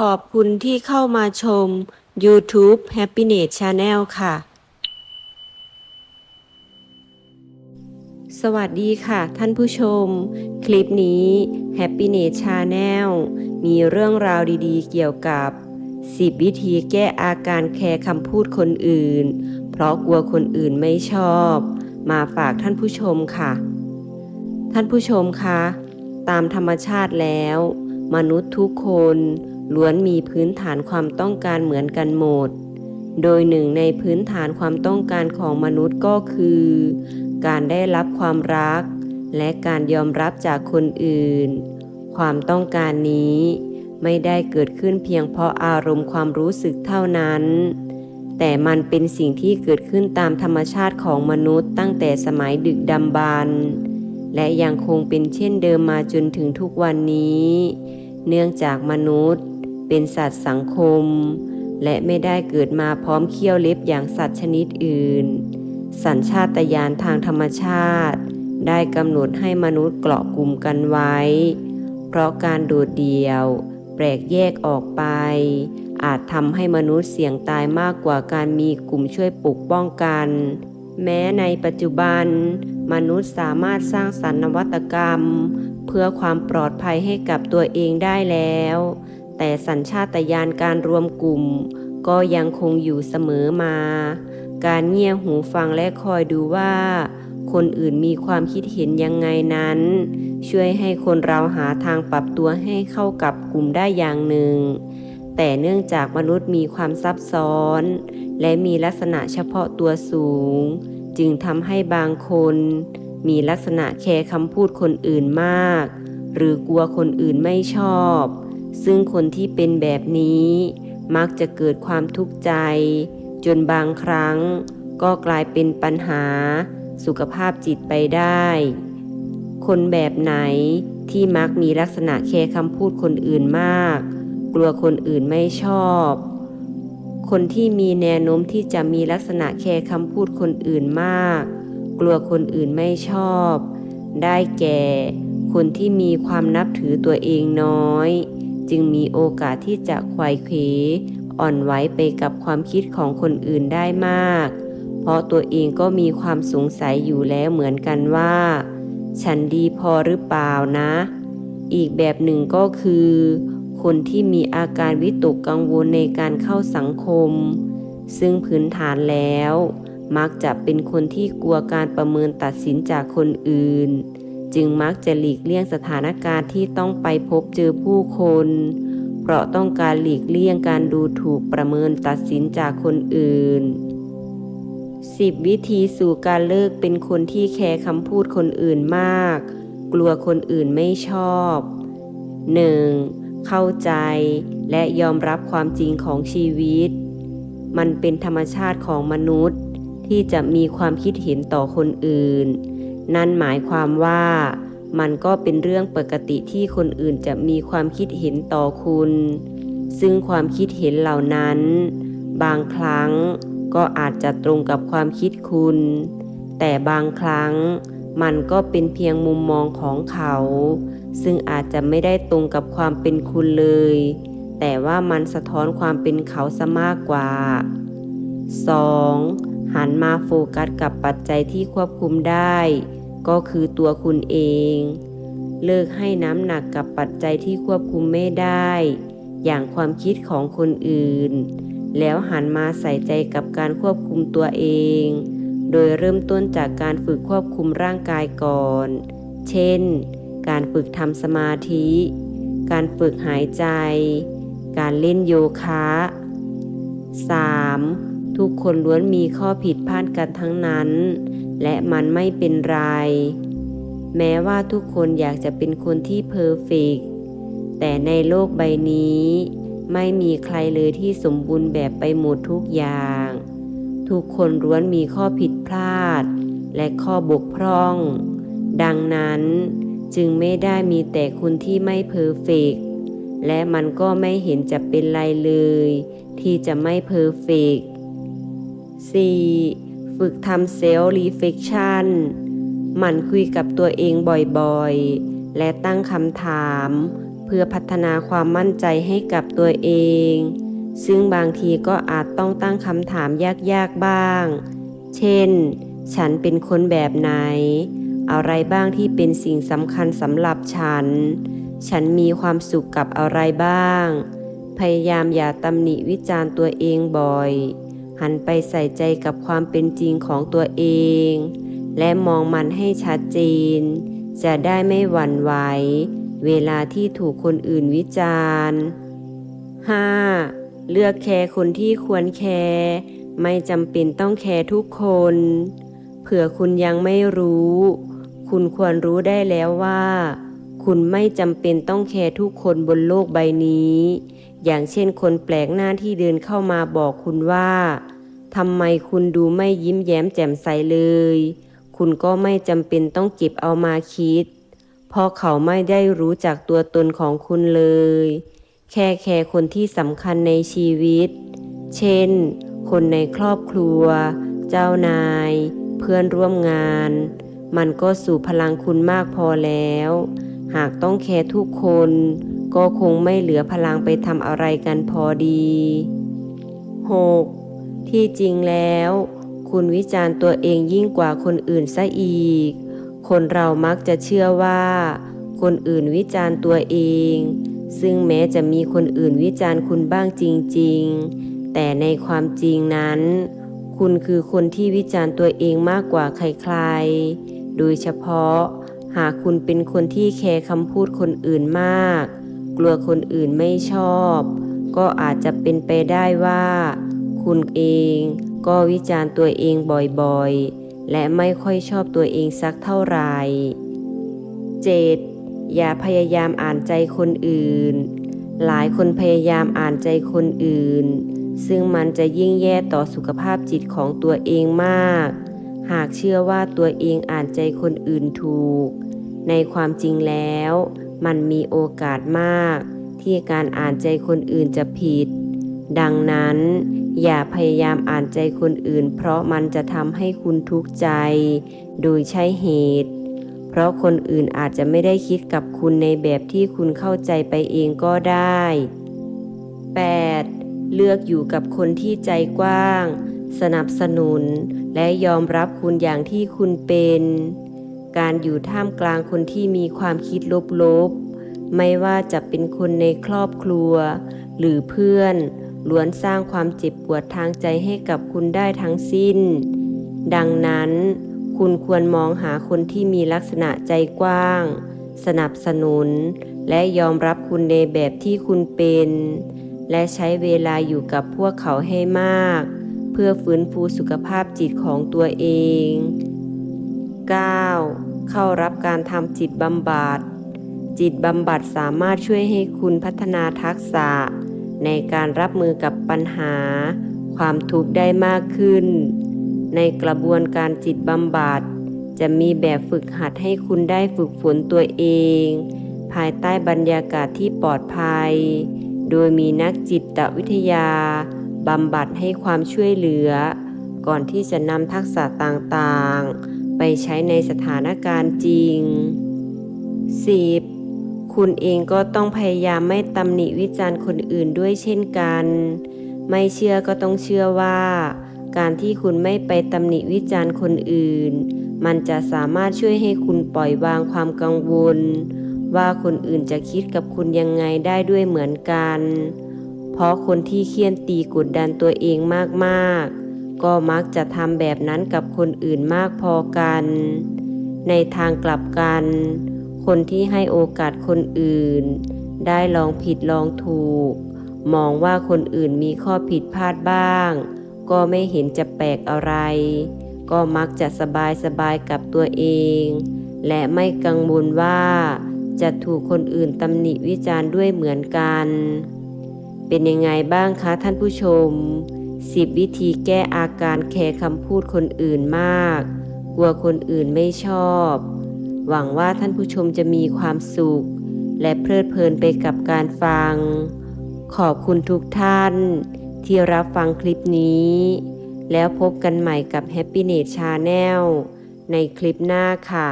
ขอบคุณที่เข้ามาชม YouTube Happiness Channel ค่ะ สวัสดีค่ะท่านผู้ชม คลิปนี้ Happiness Channel มีเรื่องราวดีๆ เกี่ยวกับ 10 วิธีแก้อาการแคร์คำพูดคนอื่น เพราะกลัวคนอื่นไม่ชอบ มาฝากท่านผู้ชมค่ะ ท่านผู้ชมคะ ตามธรรมชาติแล้ว มนุษย์ทุกคน ล้วนมีพื้นฐานความต้องการเหมือนกันหมด โดยหนึ่งในพื้นฐานความต้องการของมนุษย์ก็คือ การได้รับความรัก และการยอมรับจากคนอื่น ความต้องการนี้ไม่ได้เกิดขึ้นเพียงเพราะอารมณ์ความรู้สึกเท่านั้น แต่มันเป็นสิ่งที่เกิดขึ้นตามธรรมชาติของมนุษย์ตั้งแต่สมัยดึกดำบรรพ์และยังคงเป็นเช่นเดิมมาจนถึงทุกวันนี้ เนื่องจากมนุษย์ เป็นสัตว์สังคม และไม่ได้เกิดมาพร้อมเขี้ยวเล็บอย่างสัตว์ชนิดอื่น สัญชาตญาณทางธรรมชาติ ได้กำหนดให้มนุษย์เกาะกลุ่มกันไว้ เพราะการโดดเดี่ยว แปลกแยกออกไป อาจทำให้มนุษย์เสี่ยงตายมากกว่าการมีกลุ่มช่วยปกป้องกัน แม้ในปัจจุบัน มนุษย์สามารถสร้างสรรค์นวัตกรรม เพื่อความปลอดภัยให้กับตัวเองได้แล้ว แต่สัญชาตญาณการรวมกลุ่ม ก็ยังคงอยู่เสมอมา การเงี่ยหูฟังและคอยดูว่า คนอื่นมีความคิดเห็นยังไงนั้น ช่วยให้คนเราหาทางปรับตัวให้เข้ากับกลุ่มได้อย่างหนึ่ง แต่เนื่องจากมนุษย์มีความซับซ้อน และมีลักษณะเฉพาะตัวสูง จึงทำให้บางคน มีลักษณะแคร์คำพูดคนอื่นมาก หรือกลัวคนอื่นไม่ชอบ ซึ่งคนที่เป็นแบบนี้ มักจะเกิดความทุกข์ใจ จนบางครั้ง ก็กลายเป็นปัญหา สุขภาพจิตไปได้ คนแบบไหนที่มักมีลักษณะแคร์คำพูดคนอื่นมาก กลัวคนอื่นไม่ชอบ คนที่มีแนวโน้มที่จะมีลักษณะแคร์คำพูดคนอื่นมาก กลัวคนอื่นไม่ชอบ ได้แก่ คนที่มีความนับถือตัวเองน้อย จึงมีโอกาสที่จะไขว่เขวอ่อนไหวไปกับความคิดของคนอื่นได้มาก เพราะตัวเองก็มีความสงสัยอยู่แล้วเหมือนกันว่า ฉันดีพอหรือเปล่านะ อีกแบบหนึ่งก็คือ คนที่มีอาการวิตกกังวลในการเข้าสังคม ซึ่งพื้นฐานแล้ว มักจะเป็นคนที่กลัวการประเมินตัดสินจากคนอื่น จึงมักจะหลีกเลี่ยงสถานการณ์ที่ต้องไปพบเจอผู้คน เพราะต้องการหลีกเลี่ยงการดูถูกประเมินตัดสินจากคนอื่น 10 วิธีสู่การเลิกเป็นคนที่แคร์คำพูดคนอื่นมาก กลัวคนอื่นไม่ชอบ 1. เข้าใจและยอมรับความจริงของชีวิต มันเป็นธรรมชาติของมนุษย์ที่จะมีความคิดเห็นต่อคนอื่น นั่นหมายความว่ามันก็เป็นเรื่องปกติที่คนอื่นจะมีความคิดเห็นต่อคุณ ซึ่งความคิดเห็นเหล่านั้น บางครั้งก็อาจจะตรงกับความคิดคุณ แต่บางครั้งมันก็เป็นเพียงมุมมองของเขา ซึ่งอาจจะไม่ได้ตรงกับความเป็นคุณเลย แต่ว่ามันสะท้อนความเป็นเขาซะมากกว่า 2. หันมาโฟกัสกับปัจจัยที่ควบคุมได้ ก็คือตัวคุณเอง เลิกให้น้ำหนักกับปัจจัยที่ควบคุมไม่ได้ อย่างความคิดของคนอื่น แล้วหันมาใส่ใจกับการควบคุมตัวเอง โดยเริ่มต้นจากการฝึกควบคุมร่างกายก่อน เช่น การฝึกทำสมาธิ การฝึกหายใจ การเล่นโยคะ 3. ทุกคนล้วนมีข้อผิดพลาดกันทั้งนั้น และมันไม่เป็นไร แม้ว่าทุกคนอยากจะเป็นคนที่เพอร์เฟกแต่ในโลกใบนี้ ไม่มีใครเลยที่สมบูรณ์แบบไปหมดทุกอย่าง ทุกคนล้วนมีข้อผิดพลาด และข้อบกพร่อง ดังนั้นจึงไม่ได้มีแต่คุณที่ไม่เพอร์เฟกและมันก็ไม่เห็นจะเป็นไรเลย ที่จะไม่เพอร์เฟกต 4. ฝึกทำเซลล์รีเฟคชันหมั่นคุยกับตัวเองบ่อยๆ และตั้งคำถาม เพื่อพัฒนาความมั่นใจให้กับตัวเอง ซึ่งบางทีก็อาจต้องตั้งคำถามยากๆบ้าง เช่น ฉันเป็นคนแบบไหน อะไรบ้างที่เป็นสิ่งสำคัญสำหรับฉัน ฉันมีความสุขกับอะไรบ้าง พยายามอย่าตำหนิวิจารณ์ตัวเองบ่อย หันไปใส่ใจกับความเป็นจริงของตัวเอง และมองมันให้ชัดเจน จะได้ไม่หวั่นไหว เวลาที่ถูกคนอื่นวิจารณ์ 5. เลือกแคร์คนที่ควรแคร์ไม่จำเป็นต้องแคร์ทุกคน เผื่อคุณยังไม่รู้ คุณควรรู้ได้แล้วว่า คุณไม่จำเป็นต้องแคร์ทุกคนบนโลกใบนี้ อย่างเช่นคนแปลกหน้าที่เดินเข้ามาบอกคุณว่า ทำไมคุณดูไม่ยิ้มแย้มแจ่มใสเลย คุณก็ไม่จำเป็นต้องเก็บเอามาคิด เพราะเขาไม่ได้รู้จักตัวตนของคุณเลย แค่แคร์คนที่สำคัญในชีวิต เช่น คนในครอบครัว เจ้านาย เพื่อนร่วมงาน มันก็สู่พลังคุณมากพอแล้ว หากต้องแคร์ทุกคน ก็คงไม่เหลือพลังไปทำอะไรกันพอดี 6. ที่จริงแล้ว คุณวิจารณ์ตัวเองยิ่งกว่าคนอื่นซะอีก คนเรามักจะเชื่อว่า คนอื่นวิจารณ์ตัวเอง ซึ่งแม้จะมีคนอื่นวิจารณ์คุณบ้างจริง ๆ แต่ในความจริงนั้น คุณคือคนที่วิจารณ์ตัวเองมากกว่าใครๆ โดยเฉพาะ หากคุณเป็นคนที่แคร์คำพูดคนอื่นมาก กลัวคนอื่นไม่ชอบ ก็อาจจะเป็นไปได้ว่า คุณเองก็วิจารณ์ตัวเองบ่อยๆ และไม่ค่อยชอบตัวเองสักเท่าไหร่ 7. อย่าพยายามอ่านใจคนอื่น หลายคนพยายามอ่านใจคนอื่น ซึ่งมันจะยิ่งแย่ต่อสุขภาพจิตของตัวเองมาก หากเชื่อว่าตัวเองอ่านใจคนอื่นถูก ในความจริงแล้ว มันมีโอกาสมาก ที่การอ่านใจคนอื่นจะผิด ดังนั้น อย่าพยายามอ่านใจคนอื่น เพราะมันจะทำให้คุณทุกข์ใจ โดยใช่เหตุ เพราะคนอื่นอาจจะไม่ได้คิดกับคุณในแบบที่คุณเข้าใจไปเองก็ได้ 8. เลือกอยู่กับคนที่ใจกว้าง สนับสนุน และยอมรับคุณอย่างที่คุณเป็น การอยู่ท่ามกลางคนที่มีความคิดลบๆ ไม่ว่าจะเป็นคนในครอบครัว หรือเพื่อน ล้วนสร้างความเจ็บปวดทางใจให้กับคุณได้ทั้งสิ้น ดังนั้น คุณควรมองหาคนที่มีลักษณะใจกว้าง สนับสนุน และยอมรับคุณในแบบที่คุณเป็น และใช้เวลาอยู่กับพวกเขาให้มาก เพื่อฟื้นฟูสุขภาพจิตของตัวเอง 9. เข้ารับการทำจิตบำบัดจิตบำบัดสามารถช่วยให้คุณพัฒนาทักษะ ในการรับมือกับปัญหา ความทุกข์ได้มากขึ้น ในกระบวนการจิตบำบัดจะมีแบบฝึกหัดให้คุณได้ฝึกฝนตัวเอง ภายใต้บรรยากาศที่ปลอดภัย โดยมีนักจิตวิทยาบำบัดให้ความช่วยเหลือ ก่อนที่จะนำทักษะต่างๆ ไปใช้ในสถานการณ์จริง 10. คุณเองก็ต้องพยายามไม่ตำหนิวิจารณ์คนอื่นด้วยเช่นกัน ไม่เชื่อก็ต้องเชื่อว่า การที่คุณไม่ไปตำหนิวิจารณ์คนอื่น มันจะสามารถช่วยให้คุณปล่อยวางความกังวล ว่าคนอื่นจะคิดกับคุณยังไงได้ด้วยเหมือนกัน เพราะคนที่เคี่ยนตีกดดันตัวเองมากๆ ก็มักจะทำแบบนั้นกับคนอื่นมากพอกัน ในทางกลับกัน คนที่ให้โอกาสคนอื่น ได้ลองผิดลองถูก มองว่าคนอื่นมีข้อผิดพลาดบ้าง ก็ไม่เห็นจะแปลกอะไร ก็มักจะสบายสบายกับตัวเอง และไม่กังวลว่า จะถูกคนอื่นตำหนิวิจารณ์ด้วยเหมือนกัน เป็นยังไงบ้างคะท่านผู้ชม10วิธีแก้อาการแคร์คำพูดคนอื่นมาก กลัวคนอื่นไม่ชอบ หวังว่าท่านผู้ชมจะมีความสุข และเพลิดเพลินไปกับการฟัง ขอบคุณทุกท่าน ที่รับฟังคลิปนี้ แล้วพบกันใหม่กับ Happy n e t Channel ในคลิปหน้าค่ะ